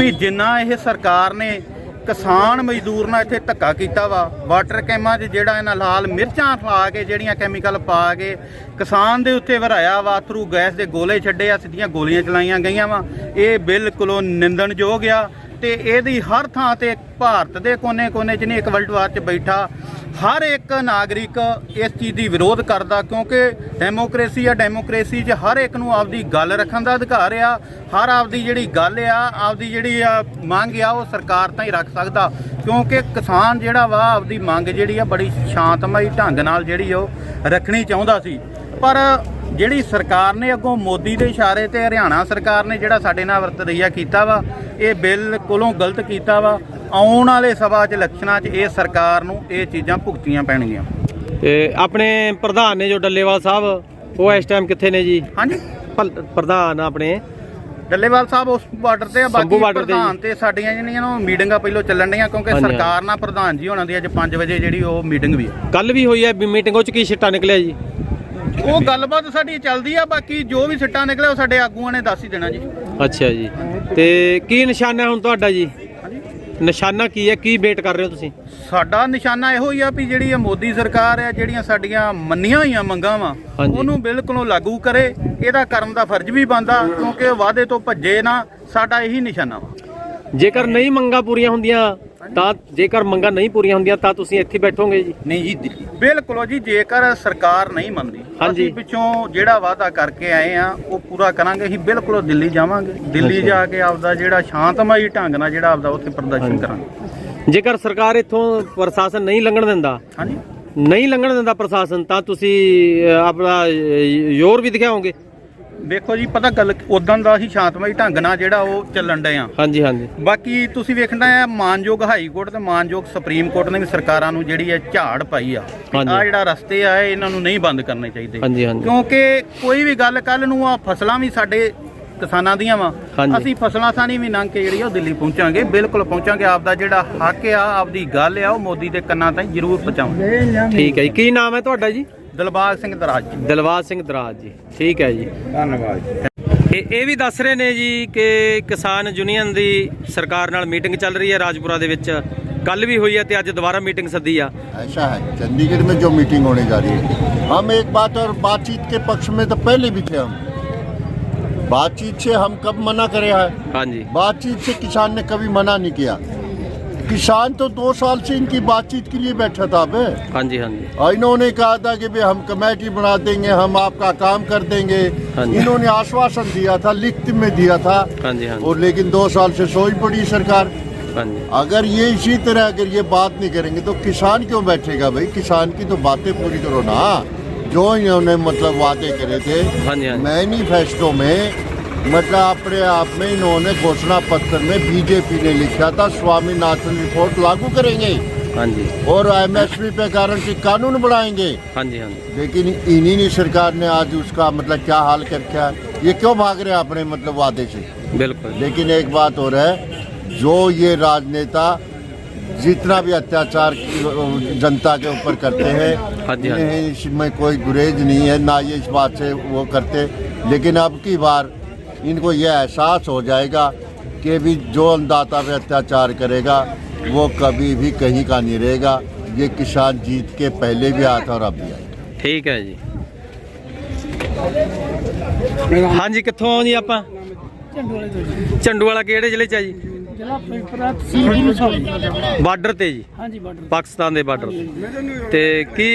ਵੀ ਜਿੰਨਾ ਇਹ ਸਰਕਾਰ ਨੇ ਕਿਸਾਨ ਮਜ਼ਦੂਰ ਨਾਲ ਇੱਥੇ ਧੱਕਾ ਕੀਤਾ ਵਾ ਵਾਟਰ ਕੈਮਾਂ 'ਚ ਜਿਹੜਾ ਇਹਨਾਂ ਲਾਲ ਮਿਰਚਾਂ ਪਾ ਕੇ, ਜਿਹੜੀਆਂ ਕੈਮੀਕਲ ਪਾ ਕੇ ਕਿਸਾਨ ਦੇ ਉੱਤੇ ਵਰਾਇਆ ਵਾ ਥਰੂ ਗੈਸ ਦੇ ਗੋਲੇ ਛੱਡੇ ਆ, ਸਿੱਧੀਆਂ ਗੋਲੀਆਂ ਚਲਾਈਆਂ ਗਈਆਂ ਵਾ। ਇਹ ਬਿਲਕੁਲ ਨਿੰਦਣਯੋਗ ਆ ਤੇ ਇਹਦੀ ਹਰ ਥਾਂ ਤੇ ਭਾਰਤ ਦੇ ਕੋਨੇ-ਕੋਨੇ 'ਚ ਨਹੀਂ, ਇੱਕ ਵਰਲਡ ਵਾਰ 'ਚ ਬੈਠਾ ਹਰ ਇੱਕ ਨਾਗਰਿਕ ਇਸ ਚੀਜ਼ ਦੀ ਵਿਰੋਧ ਕਰਦਾ ਕਿਉਂਕਿ ਡੈਮੋਕ੍ਰੇਸੀ ਆ, ਡੈਮੋਕ੍ਰੇਸੀ 'ਚ ਹਰ ਇੱਕ ਨੂੰ ਆਪਦੀ ਗੱਲ ਰੱਖਣ ਦਾ ਅਧਿਕਾਰ ਆ। ਹਰ ਆਪਦੀ ਜਿਹੜੀ ਗੱਲ ਆ, ਆਪਦੀ ਜਿਹੜੀ ਆ ਮੰਗ ਆ, ਉਹ ਸਰਕਾਰ ਤਾਂ ਹੀ ਰੱਖ ਸਕਦਾ। ਕਿਉਂਕਿ ਕਿਸਾਨ ਜਿਹੜਾ ਵਾ, ਆਪਦੀ ਮੰਗ ਜਿਹੜੀ ਆ, ਬੜੀ ਸ਼ਾਂਤਮਈ ਢੰਗ ਨਾਲ ਜਿਹੜੀ ਉਹ ਰੱਖਣੀ ਚਾਹੁੰਦਾ ਸੀ। ਪਰ ਜਿਹੜੀ ਸਰਕਾਰ ਨੇ ਅੱਗੋਂ ਮੋਦੀ ਦੇ ਇਸ਼ਾਰੇ ਤੇ ਹਰਿਆਣਾ ਸਰਕਾਰ ਨੇ ਜਿਹੜਾ ਸਾਡੇ ਨਾਲ ਵਰਤਈਆ ਕੀਤਾ ਵਾ, ਇਹ ਬਿਲਕੁਲੋਂ ਗਲਤ ਕੀਤਾ ਵਾ। ਆਉਣ ਵਾਲੇ ਸਭਾ 'ਚ ਇਲੈਕਸ਼ਨਾਂ 'ਚ ਇਹ ਸਰਕਾਰ ਨੂੰ ਇਹ ਚੀਜ਼ਾਂ ਭੁਗਤੀਆਂ ਪੈਣਗੀਆਂ। ਤੇ ਆਪਣੇ ਪ੍ਰਧਾਨ ਨੇ ਜੋ ਡੱਲੇਵਾਲ ਸਾਹਿਬ ਉਹ ਇਸ ਟਾਈਮ ਕਿੱਥੇ ਨੇ ਜੀ? ਹਾਂਜੀ। ਭਲ- ਪ੍ਰਧਾਨ ਆਪਣੇ। ਡੱਲੇਵਾਲ ਸਾਹਿਬ ਉਸ ਬਾਰਡਰ ਤੇ ਆ ਸੰਭੂ ਬਾਕੀ ਪ੍ਰਧਾਨ ਤੇ ਸਾਡੀਆਂ ਜਿਹੜੀਆਂ ਨਾ ਮੀਟਿੰਗਾਂ ਪਹਿਲਾਂ ਚੱਲਣ ਡੀਆਂ ਕਿਉਂਕਿ ਹਾਂਜੀ, ਸਰਕਾਰ ਨਾਲ ਪ੍ਰਧਾਨ ਜੀ ਹੋਣਾ ਦੀ ਅੱਜ 5 ਵਜੇ ਜਿਹੜੀ ਉਹ ਮੀਟਿੰਗ ਵੀ ਆ। ਕੱਲ ਵੀ ਹੋਈ ਹੈ ਮੀਟਿੰਗ ਉਹ ਚ ਕੀ ਛਿੱਟਾ ਨਿਕਲਿਆ ਜੀ? ਉਹ ਗੱਲਬਾਤ ਸਾਡੀ ਚੱਲਦੀ ਆ ਬਾਕੀ ਜੋ ਵੀ ਸਿੱਟਾ ਨਿਕਲਿਆ ਉਹ ਸਾਡੇ ਆਗੂਆਂ ਨੇ ਦੱਸ ਹੀ ਦੇਣਾ ਜੀ। ਅੱਛਾ ਜੀ। ਤੇ ਕੀ ਨਿਸ਼ਾਨਾ ਹੁਣ ਤੁਹਾਡਾ ਜੀ? ਨਿਸ਼ਾਨਾ ਕੀ ਹੈ? ਕੀ ਵੇਟ ਕਰ ਰਹੇ ਹੋ ਤੁਸੀਂ? ਸਾਡਾ ਨਿਸ਼ਾਨਾ ਇਹੋ ਹੀ ਆ ਵੀ ਜਿਹੜੀ ਇਹ ਮੋਦੀ ਸਰਕਾਰ ਆ ਜਿਹੜੀਆਂ ਸਾਡੀਆਂ ਮੰਨੀਆਂ ਹੋਈਆਂ ਮੰਗਾਂ ਵਾ ਹਾਂਜੀ। ਉਹਨੂੰ ਬਿਲਕੁਲੋਂ ਲਾਗੂ ਕਰੇ। ਇਹਦਾ ਕਰਨ ਦਾ ਫਰਜ਼ ਵੀ ਬਣਦਾ ਕਿਉਂਕਿ ਉਹ ਵਾਅਦੇ ਤੋਂ ਭੱਜੇ ਨਾ ਸਾਡਾ ਇਹੀ ਨਿਸ਼ਾਨਾ ਵਾ। ਜੇਕਰ ਨਹੀਂ ਮੰਗਾਂ ਪੂਰੀਆਂ ਹੁੰਦੀਆਂ ਤਾਂ ਜੇਕਰ ਮੰਗਾਂ ਨਹੀਂ ਪੂਰੀਆਂ ਹੁੰਦੀਆਂ ਤਾਂ ਤੁਸੀਂ ਇੱਥੇ ਬੈਠੋਗੇ ਜੀ। ਨਹੀਂ ਜੀ ਦਿੱਲੀ। ਬਿਲਕੁਲ ਜੀ ਜੇਕਰ ਸਰਕਾਰ ਨਹੀਂ ਮੰਨਦੀ ਹਾਂਜੀ। ਅਸੀਂ ਪਿੱਛੋਂ ਜਿਹੜਾ ਵਾਅਦਾ ਕਰਕੇ ਆਏ ਆ ਉਹ ਪੂਰਾ ਕਰਾਂਗੇ ਅਸੀਂ ਬਿਲਕੁਲ ਦਿੱਲੀ ਜਾਵਾਂਗੇ ਦਿੱਲੀ। ਜਾ ਕੇ ਆਪਦਾ ਜਿਹੜਾ ਸ਼ਾਂਤਮਈ ਢੰਗ ਨਾਲ ਜਿਹੜਾ ਆਪਦਾ ਉੱਥੇ ਪ੍ਰਦਰਸ਼ਨ। ਕਰਾਂਗੇ ਜੇਕਰ ਸਰਕਾਰ ਇੱਥੋਂ ਪ੍ਰਸ਼ਾਸਨ ਨਹੀਂ ਲੰਘਣ ਦਿੰਦਾ ਹਾਂਜੀ ਨਹੀਂ ਲੰਘਣ ਦਿੰਦਾ ਪ੍ਰਸ਼ਾਸਨ ਤਾਂ ਤੁਸੀਂ ਆਪਣਾ ਅ, ਜ਼ੋਰ ਵੀ ਦਿਖਾਓਗੇ ਵੇਖੋ ਜੀ ਪਤਾ ਗੱਲ ਉਦੋਂ ਦਾ ਹੀ ਸ਼ਾਂਤਮਈ ਢੰਗ ਨਾਲ ਜਿਹੜਾ ਉਹ ਚੱਲਣ ਡਏ ਆ। ਹਾਂਜੀ ਹਾਂਜੀ। ਬਾਕੀ ਤੁਸੀਂ ਵੇਖਣਾ ਹੈ ਮਾਨਯੋਗ ਹਾਈ ਕੋਰਟ ਤੇ ਮਾਨਯੋਗ ਸੁਪਰੀਮ ਕੋਰਟ ਨੇ ਵੀ ਸਰਕਾਰਾਂ ਨੂੰ ਜਿਹੜੀ ਹੈ ਝਾੜ ਪਾਈ ਆ। ਆ ਜਿਹੜਾ ਰਸਤੇ ਆ ਇਹ ਇਹਨਾਂ ਨੂੰ ਨਹੀਂ ਬੰਦ ਕਰਨੇ ਚਾਹੀਦੇ। ਹਾਂਜੀ ਹਾਂਜੀ। ਕਿਉਂਕਿ ਕੋਈ ਵੀ ਗੱਲ ਕੱਲ ਨੂੰ ਆ ਫਸਲਾਂ ਵੀ ਸਾਡੇ ਕਿਸਾਨਾਂ ਦੀਆਂ ਵਾ। ਅਸੀਂ ਫਸਲਾਂ ਸਾਨੀ ਵੀ ਲੰਘ ਕੇ ਜਿਹੜੀ ਉਹ ਦਿੱਲੀ ਪਹੁੰਚਾਂਗੇ ਬਿਲਕੁਲ ਪਹੁੰਚਾਂਗੇ। ਆਪਦਾ ਜਿਹੜਾ ਹੱਕ ਆ ਆਪਦੀ ਗੱਲ ਆ ਉਹ ਮੋਦੀ ਦੇ ਕੰਨਾਂ ਤਾਈਂ ਜ਼ਰੂਰ ਪਹੁੰਚਾਵਾਂਗੇ। ਠੀਕ ਹੈ ਜੀ। ਕੀ ਨਾਮ ਹੈ ਤੁਹਾਡਾ ਜੀ? ਦਿਲਬਾਗ ਸਿੰਘ ਦਰਾਜ ਜੀ ਦਿਲਵਾਦ ਸਿੰਘ ਦਰਾਜ ਜੀ ਠੀਕ ਹੈ ਜੀ ਧੰਨਵਾਦ ਇਹ ਇਹ ਵੀ ਦੱਸ ਰਹੇ ਨੇ ਜੀ ਕਿ ਕਿਸਾਨ ਯੂਨੀਅਨ ਦੀ ਸਰਕਾਰ ਨਾਲ ਮੀਟਿੰਗ ਚੱਲ ਰਹੀ ਹੈ ਰਾਜਪੁਰਾ ਦੇ ਵਿੱਚ ਕੱਲ ਵੀ ਹੋਈ ਹੈ ਤੇ ਅੱਜ ਦੁਬਾਰਾ ਮੀਟਿੰਗ ਸੱਦੀ ਆ ऐसा है चंडीगढ़ में जो मीटिंग होने जा रही है हम एक बात और बातचीत के पक्ष में तो पहले भी थे हम बातचीत से हम कब मना करे हैं ਹਾਂਜੀ बातचीत से किसान ने कभी मना नहीं किया किसान तो दो साल से इनकी बातचीत के लिए बैठा था अबे हाँ जी हाँ जी। और इन्होंने कहा था कि भाई हम कमेटी बना देंगे हम आपका काम कर देंगे। हाँ इन्होंने आश्वासन दिया था लिखित में दिया था। हाँ जी हाँ और लेकिन दो साल से सोच पड़ी सरकार। हाँ अगर ये इसी तरह अगर ये बात नहीं करेंगे तो किसान क्यों बैठेगा भाई? किसान की तो बातें पूरी करो ना। जो इन्होंने मतलब वादे करे थे हाँ मैनिफेस्टो में मतलब अपने आप में इन्होंने घोषणा पत्र में बीजेपी ने लिखा था स्वामीनाथन रिपोर्ट लागू करेंगे। हाँ जी। और एमएसपी पे गारंटी कानून बनाएँगे। हाँ जी हाँ जी। लेकिन इन्हीं ने सरकार ने आज उसका मतलब क्या हाल कर क्या ये क्यों भाग रहे हैं अपने मतलब वादे से? बिल्कुल। लेकिन एक बात और है जो ये राजनेता जितना भी अत्याचार जनता के ऊपर करते हैं हाँ, हाँ इन्हें इसमें कोई गुरेज नहीं है ना ये इस बात से वो करते। लेकिन अब की बार इनको ये एहसास हो जाएगा कि भी जो अन्नदाता पे अत्याचार करेगा वो कभी भी कहीं का नहीं रहेगा ये किसान जीत के पहले भी आया था और अब भी आएगा ਠੀਕ ਹੈ ਜੀ ਹਾਂਜੀ ਕਿੱਥੋਂ ਆਓ ਜੀ ਆਪਾਂ ਝੰਡੂ ਵਾਲਾ ਕਿਹੜੇ ਜ਼ਿਲ੍ਹੇ ਚ ਹੈ ਜੀ ਜ਼ਿਲ੍ਹਾ ਫਿਰੋਜ਼ਪੁਰ ਤਹਿਸੀਲ ਜੀ ਮਸੌਲੀ ਬਾਰਡਰ ਤੇ ਜੀ ਹਾਂਜੀ ਬਾਰਡਰ ਪਾਕਿਸਤਾਨ ਦੇ ਬਾਰਡਰ ਤੇ ਕੀ